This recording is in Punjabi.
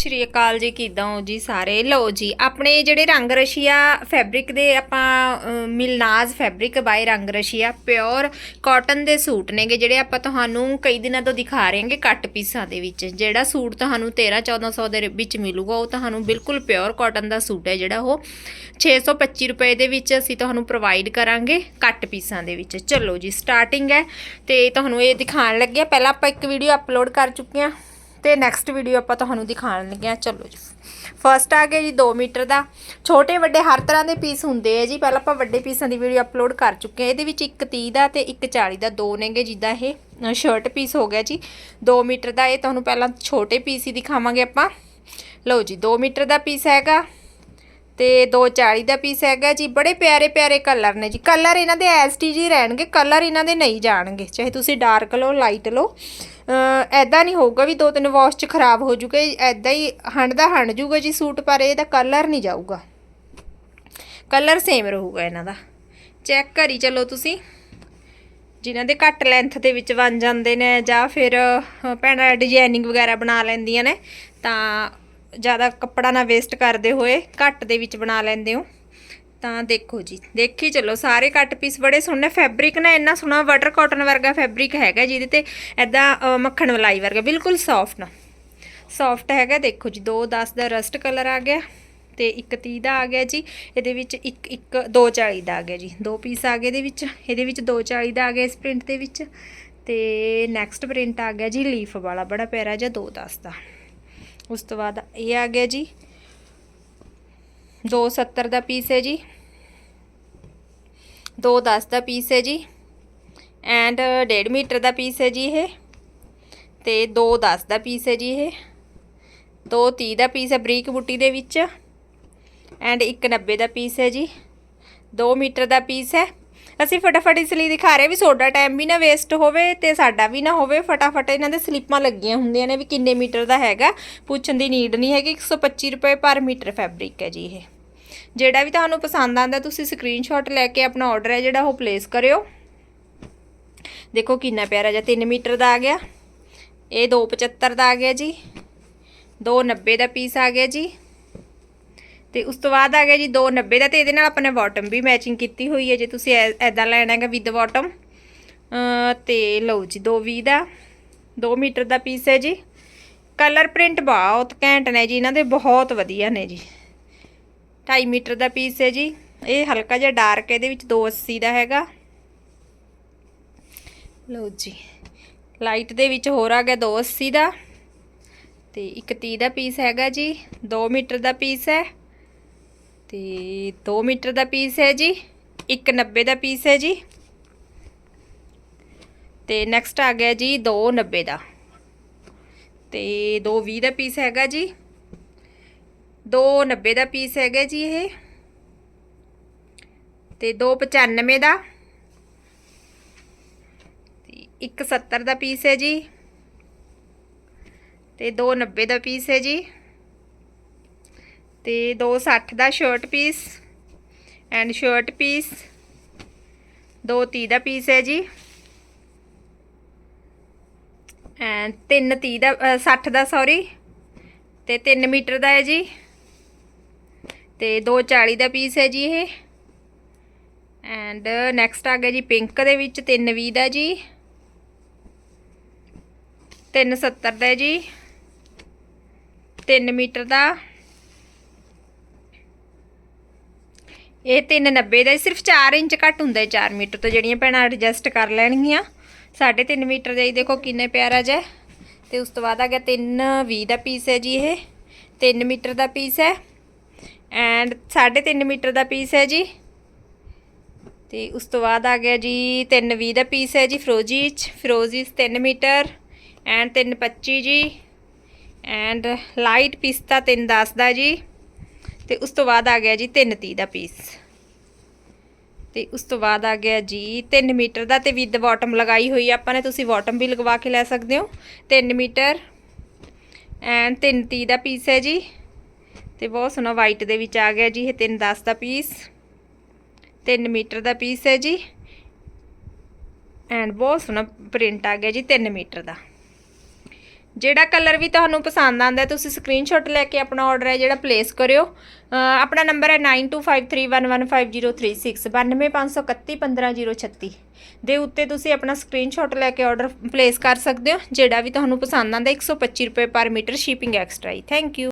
ਸ਼੍ਰੀ ਅਕਾਲ ਜੀ ਕਿਦਾਂ ਹੋ ਜੀ ਸਾਰੇ? ਲਓ ਜੀ, ਆਪਣੇ ਜਿਹੜੇ ਰੰਗ ਰਸ਼ੀਆ ਫੈਬਰਿਕ ਦੇ ਆਪਾਂ ਮਿਲਨਾਜ਼ fabric by Rang Rasiya pure cotton ਦੇ ਸੂਟ ਨੇਗੇ, ਜਿਹੜੇ ਆਪਾਂ ਤੁਹਾਨੂੰ ਕਈ ਦਿਨਾਂ ਤੋਂ ਦਿਖਾ ਰਹੇਗੇ ਕੱਟ ਪੀਸਾਂ ਦੇ ਵਿੱਚ। ਜਿਹੜਾ ਸੂਟ ਤੁਹਾਨੂੰ 13 1400 ਦੇ ਵਿੱਚ ਮਿਲੂਗਾ, ਉਹ ਤੁਹਾਨੂੰ ਬਿਲਕੁਲ ਪਿਓਰ ਕਾਟਨ ਦਾ ਸੂਟ ਹੈ ਜਿਹੜਾ ਉਹ। 625 ਰੁਪਏ ਦੇ ਵਿੱਚ ਅਸੀਂ ਤੁਹਾਨੂੰ ਪ੍ਰੋਵਾਈਡ ਕਰਾਂਗੇ ਕੱਟ ਪੀਸਾਂ ਦੇ ਵਿੱਚ। ਚਲੋ ਜੀ ਸਟਾਰਟਿੰਗ ਹੈ ਤੇ ਤੁਹਾਨੂੰ ਇਹ ਦਿਖਾਉਣ ਲੱਗਿਆ ਪਹਿਲਾਂ ਆਪਾਂ ਇੱਕ ਵੀਡੀਓ ਅਪਲੋਡ ਕਰ ਚੁੱਕੇ ਹਾਂ। ਤੇ ਨੈਕਸਟ ਵੀਡੀਓ ਆਪਾਂ ਤੁਹਾਨੂੰ ਦਿਖਾਉਣ ਲੱਗੇ ਹਾਂ। ਚਲੋ ਜੀ। ਫਸਟ ਆ ਗਿਆ ਜੀ 2 ਮੀਟਰ ਦਾ। ਛੋਟੇ ਵੱਡੇ ਹਰ ਤਰ੍ਹਾਂ ਦੇ ਪੀਸ ਹੁੰਦੇ ਆ ਜੀ। ਪਹਿਲਾਂ ਆਪਾਂ ਵੱਡੇ ਪੀਸਾਂ ਦੀ ਵੀਡੀਓ ਅਪਲੋਡ ਕਰ ਚੁੱਕੇ ਹਾਂ। ਇਹਦੇ ਵਿੱਚ ਇੱਕ 30 ਦਾ ਤੇ ਇੱਕ 40 ਦਾ ਦੋ ਨੇਗੇ ਜਿੱਦਾਂ ਇਹ ਸ਼ਰਟ ਪੀਸ ਹੋ ਗਿਆ ਜੀ। 2 ਮੀਟਰ ਦਾ ਇਹ ਤੁਹਾਨੂੰ ਪਹਿਲਾਂ ਛੋਟੇ ਪੀਸ ਹੀ ਦਿਖਾਵਾਂਗੇ ਆਪਾਂ। ਲਓ ਜੀ 2 ਮੀਟਰ ਦਾ ਪੀਸ ਹੈਗਾ। ਤੇ 240 ਦਾ ਪੀਸ ਹੈਗਾ ਜੀ। ਬੜੇ ਪਿਆਰੇ ਪਿਆਰੇ ਕਲਰ ਨੇ ਜੀ। ਕਲਰ ਇਹਨਾਂ ਦੇ ਐਸ ਟੀ ਜੀ ਰਹਿਣਗੇ। ਕਲਰ ਇਹਨਾਂ ਦੇ ਨਹੀਂ ਜਾਣਗੇ। ਚਾਹੇ ਤੁਸੀਂ ਡਾਰਕ ਲਓ ਲਾਈਟ ਲਓ। ਐਦਾਂ ਨਹੀਂ ਹੋਊਗਾ ਵੀ ਦੋ ਤਿੰਨ ਵਾਸ਼ ਚ ਖਰਾਬ ਹੋ ਜੂਗਾ। ਐਦਾਂ ਹੀ ਹੰਡਦਾ ਹੰਡ ਜੂਗਾ ਜੀ ਸੂਟ, ਪਰ ਇਹਦਾ ਕਲਰ ਨਹੀਂ ਜਾਊਗਾ। ਕਲਰ ਸੇਮ ਰਹੂਗਾ ਇਹਨਾਂ ਦਾ। ਚੈੱਕ ਕਰੀ ਚਲੋ ਤੁਸੀਂ। ਜਿਨ੍ਹਾਂ ਦੇ ਘੱਟ ਲੈਂਥ ਦੇ ਵਿੱਚ ਬਣ ਜਾਂਦੇ ਨੇ ਜਾਂ ਫਿਰ ਭੈਣਾਂ ਡਿਜ਼ਾਈਨਿੰਗ ਵਗੈਰਾ ਬਣਾ ਲੈਂਦੀਆਂ ਨੇ, ਤਾਂ ਜ਼ਿਆਦਾ ਕੱਪੜਾ ਨਾ ਵੇਸਟ ਕਰਦੇ ਹੋਏ ਘੱਟ ਦੇ ਵਿੱਚ ਬਣਾ ਲੈਂਦੇ ਹੋ। ਤਾਂ ਦੇਖੋ ਜੀ, ਦੇਖੀ ਚਲੋ, ਸਾਰੇ ਕੱਟ ਪੀਸ ਬੜੇ ਸੋਹਣੇ ਫੈਬਰਿਕ ਨਾ, ਇੰਨਾ ਸੋਹਣਾ ਵਾਟਰ ਕਾਟਨ ਵਰਗਾ ਫੈਬਰਿਕ ਹੈਗਾ ਜਿਹਦੇ ਤੇ ਐਦਾਂ ਮੱਖਣ ਮਲਾਈ ਵਰਗਾ, ਬਿਲਕੁਲ ਸੌਫਟ ਨਾ। ਸੌਫਟ ਹੈਗਾ, ਦੇਖੋ ਜੀ 210 ਦਾ ਰਸਟ ਕਲਰ ਆ ਗਿਆ ਤੇ ਇੱਕ 30 ਦਾ ਆ ਗਿਆ ਜੀ, ਇਹਦੇ ਵਿੱਚ ਇੱਕ ਇੱਕ 240 ਦਾ ਆ ਗਿਆ ਜੀ। ਦੋ ਪੀਸ ਆ ਗਏ ਇਹਦੇ ਵਿੱਚ ਇਹਦੇ ਵਿੱਚ 240 ਦਾ ਆ ਗਿਆ ਇਸ ਪ੍ਰਿੰਟ ਦੇ ਵਿੱਚ ਤੇ ਨੈਕਸਟ ਪ੍ਰਿੰਟ ਆ ਗਿਆ ਜੀ ਲੀਫ ਵਾਲਾ, ਬੜਾ ਪਿਆਰਾ ਜਿਹਾ 210 ਦਾ। ਉਸ ਤੋਂ ਬਾਅਦ ਇਹ ਆ ਗਿਆ ਜੀ। 270 ਦਾ ਪੀਸ ਹੈ ਜੀ। 210 ਦਾ ਪੀਸ ਹੈ ਜੀ। ਐਂਡ 1.5 ਮੀਟਰ ਦਾ ਪੀਸ ਹੈ ਜੀ ਇਹ। ਤੇ 210 ਦਾ ਪੀਸ ਹੈ ਜੀ ਇਹ। 230 ਦਾ ਪੀਸ ਹੈ ਬਰੀਕ ਬੁੱਟੀ ਦੇ ਵਿੱਚ। ਐਂਡ 190 ਦਾ ਪੀਸ ਹੈ ਜੀ। 2 ਮੀਟਰ ਦਾ ਪੀਸ ਹੈ। ਅਸੀਂ ਫਟਾਫਟ ਇਸ ਲਈ ਦਿਖਾ ਰਹੇ ਵੀ ਤੁਹਾਡਾ ਟਾਈਮ ਵੀ ਨਾ ਵੇਸਟ ਹੋਵੇ ਤੇ ਸਾਡਾ ਵੀ ਨਾ ਹੋਵੇ। ਫਟਾਫਟ ਇਹਨਾਂ ਦੇ ਸਲੀਪਾਂ ਲੱਗੀਆਂ ਹੁੰਦੀਆਂ ਨੇ ਵੀ ਕਿੰਨੇ ਮੀਟਰ ਦਾ ਹੈਗਾ। ਪੁੱਛਣ ਦੀ ਨੀਡ ਨਹੀਂ ਹੈਗੀ 125 ਰੁਪਏ ਪਰ ਮੀਟਰ ਫੈਬਰਿਕ ਹੈ ਜੀ ਇਹ। ਜਿਹੜਾ ਵੀ ਤੁਹਾਨੂੰ ਪਸੰਦ ਆਂਦਾ ਤੁਸੀਂ ਸਕਰੀਨਸ਼ਾਟ ਲੈ ਕੇ ਆਪਣਾ ਆਰਡਰ ਹੈ ਜਿਹੜਾ ਉਹ ਪਲੇਸ ਕਰਿਓ। ਦੇਖੋ ਕਿੰਨਾ ਪਿਆਰਾ ਜਿਹਾ 3 ਮੀਟਰ ਦਾ ਆ ਗਿਆ। ਇਹ 275 ਦਾ ਆ ਗਿਆ ਜੀ। 290 ਦਾ ਪੀਸ ਆ ਗਿਆ ਜੀ। ਤੇ ਉਸ ਤੋਂ ਬਾਅਦ ਆ ਗਿਆ ਜੀ 290 ਦਾ ਤੇ ਇਹਦੇ ਨਾਲ ਆਪਾਂ ਨੇ ਬਾਟਮ ਵੀ ਮੈਚਿੰਗ ਕੀਤੀ ਹੋਈ ਹੈ। ਜੇ ਤੁਸੀਂ ਐ- ਐਦਾਂ ਲੈਣਾ ਹੈਗਾ ਵਿਦ ਬਾਟਮ ਤੇ ਲਓ ਜੀ 220 ਦਾ 2 ਮੀਟਰ ਦਾ ਪੀਸ ਹੈ ਜੀ। ਕਲਰ ਪ੍ਰਿੰਟ ਬਹੁਤ ਘੈਂਟ ਨੇ ਜੀ, ਇਹਨਾਂ ਦੇ ਬਹੁਤ ਵਧੀਆ ਨੇ ਜੀ। 2.5 ਮੀਟਰ ਦਾ ਪੀਸ ਹੈ ਜੀ। ਇਹ ਹਲਕਾ ਜਿਹਾ ਡਾਰਕ ਇਹਦੇ ਵਿੱਚ 280 ਦਾ ਹੈਗਾ। ਲਓ ਜੀ ਲਾਈਟ ਦੇ ਵਿੱਚ ਹੋਰ ਆ ਗਿਆ 280 ਦਾ। ਤੇ ਇੱਕ 30 ਦਾ ਪੀਸ ਹੈਗਾ ਜੀ 2 ਮੀਟਰ ਦਾ ਪੀਸ ਹੈ। ਤੇ 2 ਮੀਟਰ ਦਾ ਪੀਸ ਹੈ ਜੀ, ਇੱਕ 90 ਦਾ ਪੀਸ ਹੈ ਜੀ। ਤੇ ਨੈਕਸਟ ਆ ਗਿਆ ਜੀ 290 ਦਾ। ਤੇ 220 ਦਾ ਪੀਸ ਹੈਗਾ ਜੀ। 290 ਦਾ ਪੀਸ ਹੈਗਾ ਜੀ ਇਹ। ਤੇ 295 ਦਾ। ਤੇ ਇੱਕ 70 ਦਾ ਪੀਸ ਹੈ ਜੀ। ਤੇ 290 ਦਾ ਪੀਸ ਹੈ ਜੀ। ਤੇ 260 ਦਾ shirt piece and shirt piece 230 ਦਾ ਪੀਸ ਹੈ ਜੀ। And 330 the a, 60 the sorry ਤੇ 3 ਮੀਟਰ ਦਾ ਹੈ ਜੀ। ਤੇ 240 ਦਾ ਪੀਸ ਹੈ ਜੀ ਇਹ। ਐਂਡ ਨੈਕਸਟ ਆ ਗਿਆ ਜੀ ਪਿੰਕ ਦੇ ਵਿੱਚ 320 ਦਾ ਜੀ। 370 ਦਾ ਜੀ। 3 ਮੀਟਰ ਦਾ। ਇਹ 390 ਦਾ ਸਿਰਫ 4 ਇੰਚ ਘੱਟ ਹੁੰਦਾ ਹੈ 4 ਮੀਟਰ ਤੋਂ, ਜਿਹੜੀਆਂ ਭੈਣਾਂ ਐਡਜਸਟ ਕਰ ਲੈਣਗੀਆਂ। 3.5 ਮੀਟਰ ਦਾ ਹੀ ਦੇਖੋ ਕਿੰਨੇ ਪਿਆਰਾ ਜਿਹਾ ਤੇ ਉਸ ਤੋਂ ਬਾਅਦ ਆ ਗਿਆ 320 ਦਾ ਪੀਸ ਹੈ ਜੀ ਇਹ। 3 ਮੀਟਰ ਦਾ ਪੀਸ ਹੈ। ਐਂਡ 3.5 ਮੀਟਰ ਦਾ ਪੀਸ ਹੈ ਜੀ। ਤੇ ਉਸ ਤੋਂ ਬਾਅਦ ਆ ਗਿਆ ਜੀ 320 ਦਾ ਪੀਸ ਹੈ ਜੀ ਫਰੋਜੀ ਚ। ਫਰੋਜੀ 3 ਮੀਟਰ ਐਂਡ 325 ਜੀ। ਐਂਡ ਲਾਈਟ ਪਿਸਤਾ 310 ਦਾ ਜੀ। ਤੇ ਉਸ ਤੋਂ ਬਾਅਦ ਆ ਗਿਆ ਜੀ 330 ਦਾ ਪੀਸ ਤੇ ਉਸ ਤੋਂ ਬਾਅਦ ਆ ਗਿਆ ਜੀ 3 ਮੀਟਰ ਦਾ ਤੇ ਵਿਦ ਬਾਟਮ ਲਗਾਈ ਹੋਈ ਆਪਾਂ ਨੇ ਤੁਸੀਂ ਬਾਟਮ ਵੀ ਲਗਵਾ ਕੇ ਲੈ ਸਕਦੇ ਹੋ। 3 ਮੀਟਰ ਐਂਡ 330 ਦਾ ਪੀਸ ਹੈ ਜੀ। ਤੇ ਬਹੁਤ ਸੋਹਣਾ ਵਾਈਟ ਦੇ ਵਿੱਚ ਆ ਗਿਆ ਜੀ ਇਹ 310 ਦਾ ਪੀਸ 3 ਮੀਟਰ ਦਾ ਪੀਸ ਹੈ ਜੀ। ਐਂਡ ਬਹੁਤ ਸੋਹਣਾ ਪ੍ਰਿੰਟ ਆ ਗਿਆ ਜੀ 3 ਮੀਟਰ ਦਾ। ਜਿਹੜਾ ਕਲਰ ਵੀ ਤੁਹਾਨੂੰ ਪਸੰਦ ਆਂਦਾ ਤੁਸੀਂ ਸਕਰੀਨਸ਼ਾਟ ਲੈ ਕੇ ਆਪਣਾ ਆਰਡਰ ਹੈ ਜਿਹੜਾ ਪਲੇਸ ਕਰਿਓ ਆਪਣਾ ਨੰਬਰ ਹੈ 9253111036 92531 ਦੇ ਉੱਤੇ ਤੁਸੀਂ ਆਪਣਾ ਸਕਰੀਨਸ਼ਾਟ ਲੈ ਕੇ ਆਰਡਰ ਪਲੇਸ ਕਰ ਸਕਦੇ ਹੋ ਜਿਹੜਾ ਵੀ ਤੁਹਾਨੂੰ ਪਸੰਦ ਆਂਦਾ 125 ਰੁਪਏ ਪਰ ਮੀਟਰ ਸ਼ਿਪਿੰਗ ਐਕਸਟਰਾ ਹੀ ਥੈਂਕ ਯੂ